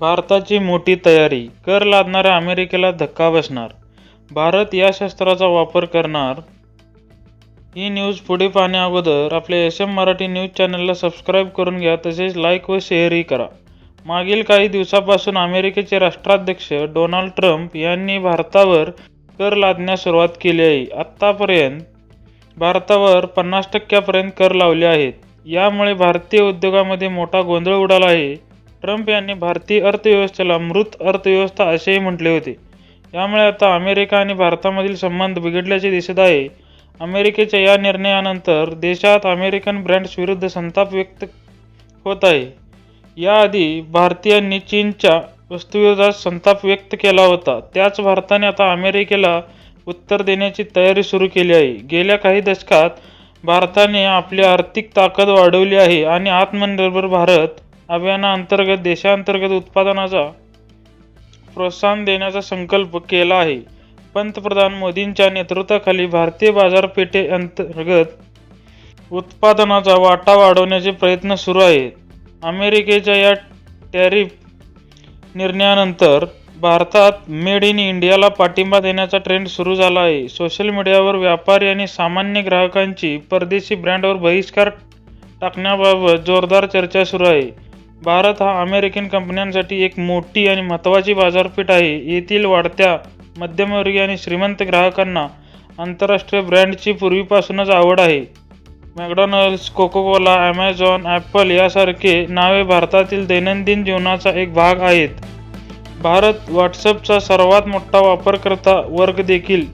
भारताची मोठी तयारी कर लादणाऱ्या अमेरिकेला धक्का बसणार. भारत या शस्त्राचा वापर करणार. ही न्यूज पुढे पाहण्याअगोदर आपल्या एस एम मराठी न्यूज चॅनलला सबस्क्राईब करून घ्या तसेच लाईक व शेअरही करा. मागील काही दिवसापासून अमेरिकेचे राष्ट्राध्यक्ष डोनाल्ड ट्रम्प यांनी भारतावर कर लादण्यास सुरुवात केली आहे. आत्तापर्यंत भारतावर पन्नास टक्क्यापर्यंत कर लावले आहेत. यामुळे भारतीय उद्योगामध्ये मोठा गोंधळ उडाला आहे. ट्रम्प यांनी भारतीय अर्थव्यवस्थेला मृत अर्थव्यवस्था असेही म्हटले होते. यामुळे आता अमेरिका आणि भारतामधील संबंध बिघडल्याचे दिसत आहे. अमेरिकेच्या या निर्णयानंतर देशात अमेरिकन ब्रँड्स विरुद्ध संताप व्यक्त होत आहे. याआधी भारतीयांनी चीनच्या वस्तूविरोधात संताप व्यक्त केला होता. त्याच भारताने आता अमेरिकेला उत्तर देण्याची तयारी सुरू केली आहे. गेल्या काही दशकात भारताने आपली आर्थिक ताकद वाढवली आहे आणि आत्मनिर्भर भारत अभियानाअंतर्गत देशांतर्गत उत्पादनाचा प्रोत्साहन देण्याचा संकल्प केला आहे. पंतप्रधान मोदींच्या नेतृत्वाखाली भारतीय बाजारपेठे अंतर्गत उत्पादनाचा वाटा वाढवण्याचे प्रयत्न सुरू आहेत. अमेरिकेच्या या टॅरिफ निर्णयानंतर भारतात मेड इन इंडियाला पाठिंबा देण्याचा ट्रेंड सुरू झाला आहे. सोशल मीडियावर व्यापारी आणि सामान्य ग्राहकांची परदेशी ब्रँडवर बहिष्कार टाकण्याबाबत जोरदार चर्चा सुरू आहे. भारत हा अमेरिकन कंपन्यांसाठी एक मोठी आणि महत्त्वाची बाजारपेठ आहे. येथील वाढत्या मध्यमवर्गीय आणि श्रीमंत ग्राहकांना आंतरराष्ट्रीय ब्रँडची पूर्वीपासूनच आवड आहे. मॅकडॉनल्ड्स कोकोकोला ॲमेझॉन ॲपल यासारखे नावे भारतातील दैनंदिन जीवनाचा एक भाग आहेत. भारत व्हॉट्सअपचा सर्वात मोठा वापरकर्ता वर्ग देखील.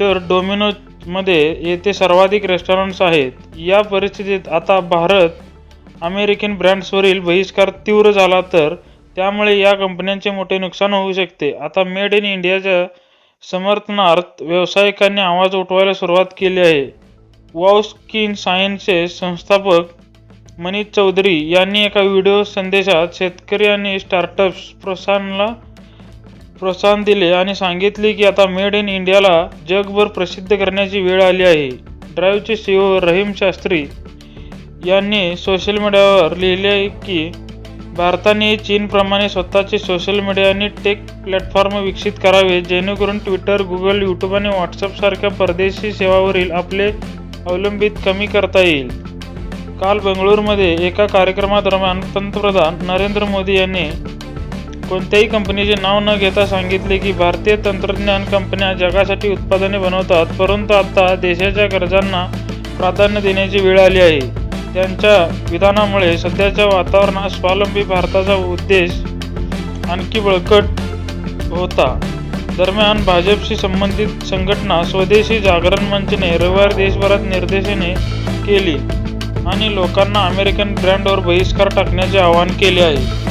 तर डोमिनोजमध्ये येथे सर्वाधिक रेस्टॉरंट्स आहेत. या परिस्थितीत आता भारत अमेरिकन ब्रँड्सवरील बहिष्कार तीव्र झाला तर त्यामुळे या कंपन्यांचे मोठे नुकसान होऊ शकते. आता मेड इन इंडियाच्या समर्थनार्थ व्यावसायिकांनी आवाज उठवायला सुरुवात केली आहे. वॉस्किन सायन्सचे संस्थापक मनीष चौधरी यांनी एका व्हिडिओ संदेशात शेतकरी आणि स्टार्टअप्स प्रोत्साहनला प्रोत्साहन दिले आणि सांगितले की आता मेड इन इंडियाला जगभर प्रसिद्ध करण्याची वेळ आली आहे. ड्राईव्हचे सीओ रहीम शास्त्री यांनी सोशल मीडियावर लिहिले की भारताने चीनप्रमाणे स्वतःचे सोशल मीडिया आणि टेक प्लॅटफॉर्म विकसित करावे जेणेकरून ट्विटर गुगल यूट्यूब आणि व्हॉट्सअपसारख्या परदेशी सेवावरील आपले अवलंबित कमी करता येईल. काल बेंगळूरमध्ये एका कार्यक्रमादरम्यान पंतप्रधान नरेंद्र मोदी यांनी कोणत्याही कंपनीचे नाव न घेता सांगितले की भारतीय तंत्रज्ञान कंपन्या जगासाठी उत्पादने बनवतात परंतु आता देशाच्या गरजांना प्राधान्य देण्याची वेळ आली आहे. त्यांच्या विधानामुळे सध्याच्या वातावरणात स्वावलंबी भारताचा उद्देश आणखी बळकट होता. दरम्यान भाजपशी संबंधित संघटना स्वदेशी जागरण मंचने रविवार देशभरात निर्देशने केली आणि लोकांना अमेरिकन ब्रँडवर बहिष्कार टाकण्याचे आवाहन केले आहे.